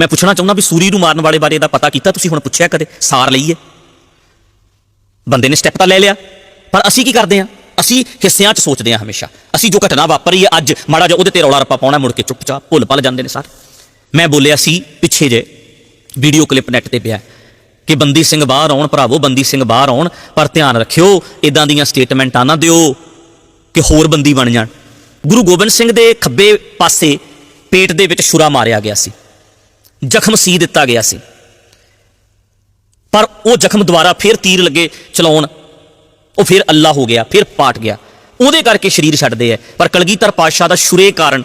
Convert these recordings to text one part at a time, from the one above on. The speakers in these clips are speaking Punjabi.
ਮੈਂ ਪੁੱਛਣਾ ਚਾਹੁੰਦਾ ਵੀ ਸੂਰੀ ਨੂੰ ਮਾਰਨ ਵਾਲੇ ਬਾਰੇ ਦਾ ਪਤਾ ਕੀਤਾ ਤੁਸੀਂ ਹੁਣ ਪੁੱਛਿਆ ਕਦੇ? ਸਾਰ ਲਈਏ। ਬੰਦੇ ਨੇ ਸਟੈਪ ਤਾਂ ਲੈ ਲਿਆ। ਪਰ ਅਸੀਂ ਕੀ ਕਰਦੇ ਹਾਂ? ਅਸੀਂ ਹਿੱਸਿਆਂ 'ਚ ਸੋਚਦੇ ਹਾਂ ਹਮੇਸ਼ਾ। ਅਸੀਂ ਜੋ ਘਟਨਾ ਵਾਪਰੀ ਹੈ ਅੱਜ, ਮਾੜਾ ਜਿਹਾ ਉਹਦੇ ਤੇ ਰੌਲਾ ਰੱਪਾ ਪਾਉਣਾ, ਮੁੜ ਕੇ ਚੁੱਪਚਾਪ ਭੁੱਲ ਭੱਲ ਜਾਂਦੇ ਨੇ ਸਾਰੇ। ਮੈਂ ਬੋਲਿਆ ਸੀ ਪਿੱਛੇ ਜੇ ਵੀਡੀਓ ਕਲਿੱਪ ਨੈਟ ਤੇ ਪਿਆ ਕਿ ਬੰਦੀ ਸਿੰਘ ਬਾਹਰ ਆਉਣ ਭਰਾਵੋ, ਬੰਦੀ ਸਿੰਘ ਬਾਹਰ ਆਉਣ, ਪਰ ਧਿਆਨ ਰੱਖਿਓ ਇਦਾਂ ਦੀਆਂ ਸਟੇਟਮੈਂਟਾਂ ਨਾ ਦਿਓ ਕਿ ਹੋਰ ਬੰਦੀ ਬਣ ਜਾਣ। ਗੁਰੂ ਗੋਬਿੰਦ ਸਿੰਘ ਦੇ ਖੱਬੇ ਪਾਸੇ ਪੇਟ ਦੇ ਵਿੱਚ ਛੁਰਾ ਮਾਰਿਆ ਗਿਆ ਸੀ। ਜ਼ਖਮ ਸੀ ਦਿੱਤਾ ਗਿਆ ਸੀ। ਪਰ ਉਹ ਜ਼ਖਮ ਦੁਬਾਰਾ ਫਿਰ ਤੀਰ ਲੱਗੇ ਚਲਾਉਣ, ਉਹ ਫਿਰ ਅੱਲਾ ਹੋ ਗਿਆ, ਫਿਰ ਪਾਟ ਗਿਆ। ਉਹਦੇ ਕਰਕੇ ਸਰੀਰ ਛੱਡਦੇ ਐ। ਪਰ ਕਲਗੀਧਰ ਪਾਤਸ਼ਾਹ ਦਾ ਸ਼ੁਰੇ ਕਾਰਨ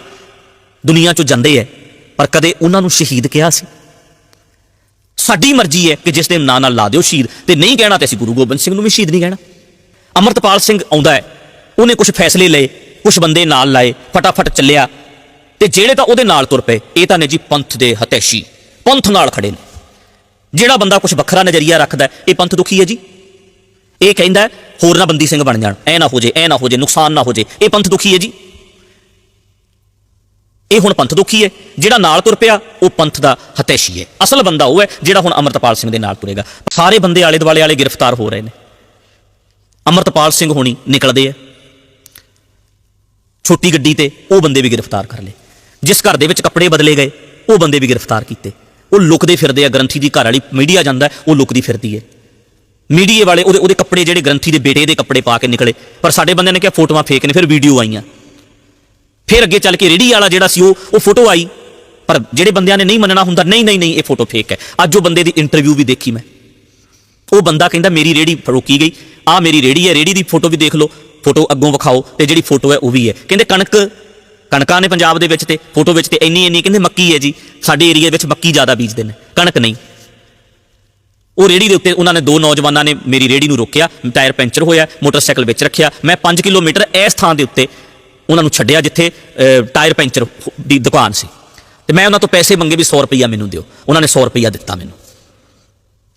ਦੁਨੀਆ ਚੋਂ ਜਾਂਦੇ ਐ। ਪਰ ਕਦੇ ਉਹਨਾਂ ਨੂੰ ਸ਼ਹੀਦ ਕਿਹਾ ਸੀ। ਸਾਡੀ ਮਰਜ਼ੀ ਹੈ ਕਿ ਜਿਸ ਦੇ ਨਾਂ ਨਾਲ ਲਾ ਦਿਓ ਸ਼ਹੀਦ। ਤੇ ਨਹੀਂ ਕਹਿਣਾ ਤੇ ਅਸੀਂ ਗੁਰੂ ਗੋਬਿੰਦ ਸਿੰਘ ਨੂੰ ਵੀ ਸ਼ਹੀਦ ਨਹੀਂ ਕਹਿਣਾ। ਅਮਰਤਪਾਲ ਸਿੰਘ ਆਉਂਦਾ ਹੈ ਉਹਨੇ ਕੁਝ ਫੈਸਲੇ ਲਏ ਕੁਝ ਬੰਦੇ ਨਾਲ ਲਾਏ, ਫਟਾਫਟ ਚੱਲਿਆ। ਤੇ ਜਿਹੜੇ ਤਾਂ ਉਹਦੇ ਨਾਲ ਤੁਰ ਪਏ, ਇਹ ਤਾਂ ਨੇ ਜੀ ਪੰਥ ਦੇ ਹਤੈਸ਼ੀ, ਪੰਥ ਨਾਲ ਖੜੇ ਨੇ। ਜਿਹੜਾ ਬੰਦਾ ਕੁਝ ਵੱਖਰਾ ਨਜ਼ਰੀਆ ਰੱਖਦਾ ਇਹ ਪੰਥ ਦੁਖੀ ਹੈ ਜੀ। ਇਹ ਕਹਿੰਦਾ ਹੋਰ ਨਾ ਬੰਦੀ ਸਿੰਘ ਬਣ ਜਾਣ, ਐ ਨਾ ਹੋ ਜੇ, ਐ ਨਾ ਹੋ ਜੇ, ਨੁਕਸਾਨ ਨਾ ਹੋ ਜੇ, ਇਹ ਪੰਥ ਦੁਖੀ ਹੈ ਜੀ। ਇਹ ਹੁਣ ਪੰਥ ਦੁਖੀ ਹੈ, ਜਿਹੜਾ ਨਾਲ ਤੁਰ ਪਿਆ, ਉਹ ਪੰਥ ਦਾ ਹਤੈਸ਼ੀ ਹੈ। ਅਸਲ ਬੰਦਾ ਉਹ ਹੈ, ਜਿਹੜਾ ਹੁਣ ਅਮਰਤਪਾਲ ਸਿੰਘ ਦੇ ਨਾਲ ਤੁਰੇਗਾ। ਸਾਰੇ ਬੰਦੇ ਆਲੇ ਦੁਆਲੇ ਵਾਲੇ ਗ੍ਰਿਫਤਾਰ ਹੋ ਰਹੇ ਨੇ। ਅਮਰਤਪਾਲ ਸਿੰਘ ਹੋਣੀ ਨਿਕਲਦੇ ਆ। ਛੋਟੀ ਗੱਡੀ ਤੇ ਉਹ ਬੰਦੇ ਵੀ ਗ੍ਰਿਫਤਾਰ ਕਰ ਲਏ। ਜਿਸ ਘਰ ਦੇ ਵਿੱਚ ਕੱਪੜੇ ਬਦਲੇ ਗਏ, ਉਹ ਬੰਦੇ ਵੀ ਗ੍ਰਿਫਤਾਰ ਕੀਤੇ। ਉਹ ਲੁਕਦੇ ਫਿਰਦੇ ਆ, ਗ੍ਰੰਥੀ ਦੀ ਘਰ ਵਾਲੀ ਮੀਡੀਆ ਜਾਂਦਾ, ਉਹ ਲੁਕਦੀ ਫਿਰਦੀ ਹੈ ਮੀਡੀਏ ਵਾਲੇ ਉਹਦੇ ਉਹਦੇ ਕੱਪੜੇ ਜਿਹੜੇ ਗ੍ਰੰਥੀ ਦੇ ਬੇਟੇ ਦੇ ਕੱਪੜੇ ਪਾ ਕੇ ਨਿਕਲੇ, ਪਰ ਸਾਡੇ ਬੰਦੇ ਨੇ ਕਿਹਾ ਫੋਟੋਆਂ ਫੇਕ ਨੇ, ਫਿਰ ਵੀਡੀਓ ਆਈਆਂ। ਫਿਰ ਅੱਗੇ ਚੱਲ ਕੇ ਰੇੜੀ ਵਾਲਾ ਜਿਹੜਾ ਸੀ ਉਹ ਉਹ ਫੋਟੋ ਆਈ। ਪਰ ਜਿਹੜੇ ਬੰਦਿਆਂ ਨੇ ਨਹੀਂ ਮੰਨਣਾ ਹੁੰਦਾ, ਨਹੀਂ ਨਹੀਂ ਨਹੀਂ, ਇਹ ਫੋਟੋ ਫੇਕ ਹੈ। ਅੱਜ ਉਹ ਬੰਦੇ ਦੀ ਇੰਟਰਵਿਊ ਵੀ ਦੇਖੀ ਮੈਂ। ਉਹ ਬੰਦਾ ਕਹਿੰਦਾ, ਮੇਰੀ ਰੇੜੀ ਰੋਕੀ ਗਈ। ਆ ਮੇਰੀ ਰੇੜੀ ਹੈ ਰੇੜੀ ਦੀ ਫੋਟੋ ਵੀ ਦੇਖ ਲਓ। ਫੋਟੋ ਅੱਗੋਂ ਵਿਖਾਓ ਤੇ ਜਿਹੜੀ ਫੋਟੋ ਹੈ ਉਹ ਵੀ ਹੈ। ਕਹਿੰਦੇ, ਕਣਕ ਕਣਕਾਂ ਨੇ ਪੰਜਾਬ ਦੇ ਵਿੱਚ ਤੇ ਫੋਟੋ ਵਿੱਚ ਤੇ ਇੰਨੀ ਇੰਨੀ ਕਹਿੰਦੇ ਮੱਕੀ ਹੈ ਜੀ, ਸਾਡੇ ਏਰੀਆ ਵਿੱਚ ਮੱਕੀ ਜ਼ਿਆਦਾ ਬੀਜਦੇ ਨੇ, ਕਣਕ ਨਹੀਂ। ਉਹ ਰੇੜੀ ਦੇ ਉੱਤੇ ਉਹਨਾਂ ਨੇ ਦੋ ਨੌਜਵਾਨਾਂ ਨੇ ਮੇਰੀ ਰੇੜੀ ਨੂੰ ਰੋਕਿਆ, ਟਾਇਰ ਪੈਂਚਰ ਹੋਇਆ, ਮੋਟਰਸਾਈਕਲ ਵਿੱਚ ਰੱਖਿਆ, ਮੈਂ 5 ਕਿਲੋਮੀਟਰ ਇਸ ਥਾਂ ਦੇ ਉੱਤੇ ਉਹਨਾਂ ਨੂੰ ਛੱਡਿਆ ਜਿੱਥੇ ਟਾਇਰ ਪੈਂਚਰ ਦੀ ਦੁਕਾਨ ਸੀ। ਤੇ ਮੈਂ ਉਹਨਾਂ ਤੋਂ ਪੈਸੇ ਮੰਗੇ ਵੀ 100 ਰੁਪਈਆ ਮੈਨੂੰ ਦਿਓ, ਉਹਨਾਂ ਨੇ 100 ਰੁਪਈਆ ਦਿੱਤਾ ਮੈਨੂੰ।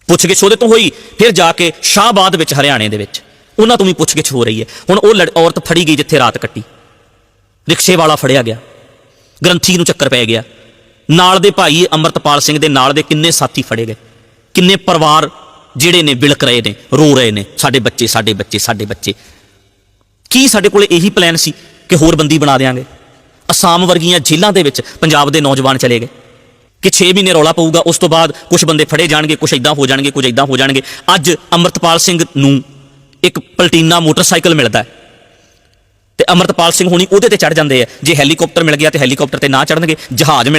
ਪੁੱਛ ਗਿੱਛ ਉਹਦੇ ਤੋਂ ਹੋਈ, ਫਿਰ ਜਾ ਕੇ ਸ਼ਾਹਬਾਦ ਵਿੱਚ, ਹਰਿਆਣੇ ਦੇ ਵਿੱਚ, ਉਹਨਾਂ ਤੋਂ ਵੀ ਪੁੱਛ ਗਿੱਛ ਹੋ ਰਹੀ ਹੈ। ਹੁਣ ਉਹ ਲੜ- ਔਰਤ ਫੜੀ ਗਈ ਜਿੱਥੇ ਰਾਤ ਕੱਟੀ। ਰਿਕਸ਼ੇ ਵਾਲਾ ਫੜਿਆ ਗਿਆ। ਗ੍ਰੰਥੀ ਨੂੰ ਚੱਕਰ ਪੈ ਗਿਆ। ਨਾਲ ਦੇ ਭਾਈ ਅਮਰਤਪਾਲ ਸਿੰਘ ਦੇ ਨਾਲ ਦੇ ਕਿੰਨੇ ਸਾਥੀ ਫੜੇ ਗਏ। ਕਿੰਨੇ ਪਰਿਵਾਰ ਜਿਹੜੇ ਨੇ ਵਿਲਕ ਰਹੇ ਨੇ, ਰੋ ਰਹੇ ਨੇ, ਸਾਡੇ ਬੱਚੇ ਸਾਡੇ ਬੱਚੇ ਸਾਡੇ ਬੱਚੇ। ਕੀ ਸਾਡੇ ਕੋਲੇ ਇਹੀ ਪਲਾਨ ਸੀ ਕਿ ਹੋਰ ਬੰਦੀ ਬਣਾ ਦੇਾਂਗੇ ਅਸਾਮ ਵਰਗੀਆਂ ਜੇਲ੍ਹਾਂ ਦੇ ਵਿੱਚ ਪੰਜਾਬ ਦੇ ਨੌਜਵਾਨ ਚਲੇ ਗਏ। ਕਿ 6 ਮਹੀਨੇ ਰੌਲਾ ਪਊਗਾ, ਉਸ ਤੋਂ ਬਾਅਦ ਕੁਝ ਬੰਦੇ ਫੜੇ ਜਾਣਗੇ ਕੁਝ ਇਦਾਂ ਹੋ ਜਾਣਗੇ ਕੁਝ ਇਦਾਂ ਹੋ ਜਾਣਗੇ। ਅੱਜ ਅਮਰਤਪਾਲ ਸਿੰਘ ਨੂੰ ਇੱਕ ਪਲਟੀਨਾ ਮੋਟਰਸਾਈਕਲ ਮਿਲਦਾ ਹੈ। ਅਮਰਤਪਾਲ ਸਿੰਘ ਹੋਣੀ ਉਹਦੇ ਤੇ ਚੜ ਜਾਂਦੇ ਆ। ਜੇ ਹੈਲੀਕਾਪਟਰ ਮਿਲ ਗਿਆ ਤੇ ਹੈਲੀਕਾਪਟਰ ਤੇ ਨਾ ਚੜਨਗੇ ਜਹਾਜ਼ ਮਿਲ